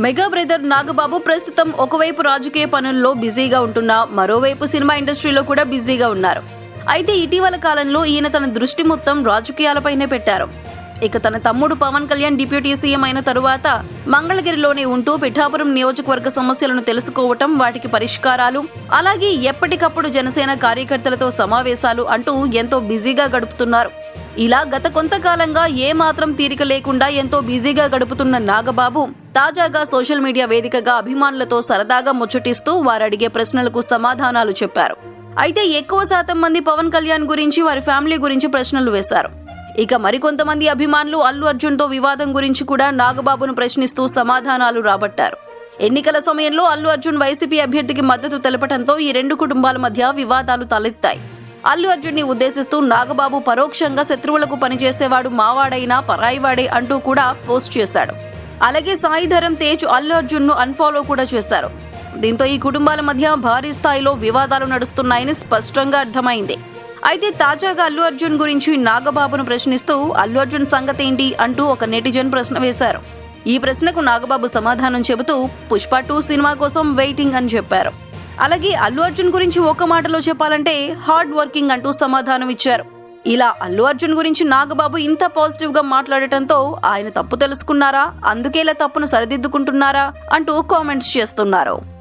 Mega brother Nagababu ప్రస్తుతం ఒకవైపు రాజకీయ పనుల్లో బిజీగా ఉంటున్నా మరోవైపు సినిమా ఇండస్ట్రీలో కూడా బిజీగా ఉన్నారు. అయితే ఇటీవల కాలంలో ఈయన తన దృష్టి మొత్తం రాజకీయాలపైనే పెట్టారు. ఇక తన తమ్ముడు పవన్ కళ్యాణ్ డిప్యూటీ సీఎం అయిన తరువాత మంగళగిరిలోనే ఉంటూ పిఠాపురం నియోజకవర్గ సమస్యలను తెలుసుకోవటం వాటికి పరిష్కారాలు అలాగే ఎప్పటికప్పుడు జనసేన కార్యకర్తలతో సమావేశాలు అంటూ ఎంతో బిజీగా గడుపుతున్నారు. ఇలా గత కొంతకాలంగా ఏ మాత్రం తీరిక లేకుండా ఎంతో బిజీగా గడుపుతున్న నాగబాబు తాజాగా సోషల్ మీడియా వేదికగా అభిమానులతో సరదాగా ముచ్చటిస్తూ వారు అడిగే ప్రశ్నలకు సమాధానాలు చెప్పారు. అయితే ఎక్కువ శాతం మంది పవన్ కళ్యాణ్ గురించి వారి ఫ్యామిలీ గురించి ప్రశ్నలు వేశారు. ఇక మరికొంతమంది అభిమానులు అల్లు అర్జున్తో వివాదం గురించి కూడా నాగబాబును ప్రశ్నిస్తూ సమాధానాలు రాబట్టారు. ఎన్నికల సమయంలో అల్లు అర్జున్ వైసీపీ అభ్యర్థికి మద్దతు తెలపడంతో ఈ రెండు కుటుంబాల మధ్య వివాదాలు తలెత్తాయి. అల్లు అర్జున్ని ఉద్దేశిస్తూ నాగబాబు పరోక్షంగా శత్రువులకు పనిచేసేవాడు మావాడైనా పరాయివాడే అంటూ కూడా పోస్ట్ చేశాడు. అలాగే సాయిధరం తేజ్ అల్లు అర్జున్ను అన్ఫాలో కూడా చేశారు. దీంతో ఈ కుటుంబాల మధ్య భారీ స్థాయిలో వివాదాలు నడుస్తున్నాయని స్పష్టంగా అర్థమైంది. అయితే తాజాగా అల్లు అర్జున్ గురించి నాగబాబును ప్రశ్నిస్తూ అల్లు అర్జున్ సంగతి ఏంటి అంటూ ఒక నెటిజన్ ప్రశ్న వేశారు. ఈ ప్రశ్నకు నాగబాబు సమాధానం చెబుతూ పుష్ప టూ సినిమా కోసం వెయిటింగ్ అని చెప్పారు. అలాగే అల్లు అర్జున్ గురించి ఒక మాటలో చెప్పాలంటే హార్డ్ వర్కింగ్ అంటూ సమాధానం ఇచ్చారు. ఇలా అల్లు అర్జున్ గురించి నాగబాబు ఇంత పాజిటివ్గా మాట్లాడటంతో ఆయన తప్పు తెలుసుకున్నారా? అందుకే ఇలా తప్పును సరిదిద్దుకుంటున్నారా? అంటూ కామెంట్స్ చేస్తున్నారు.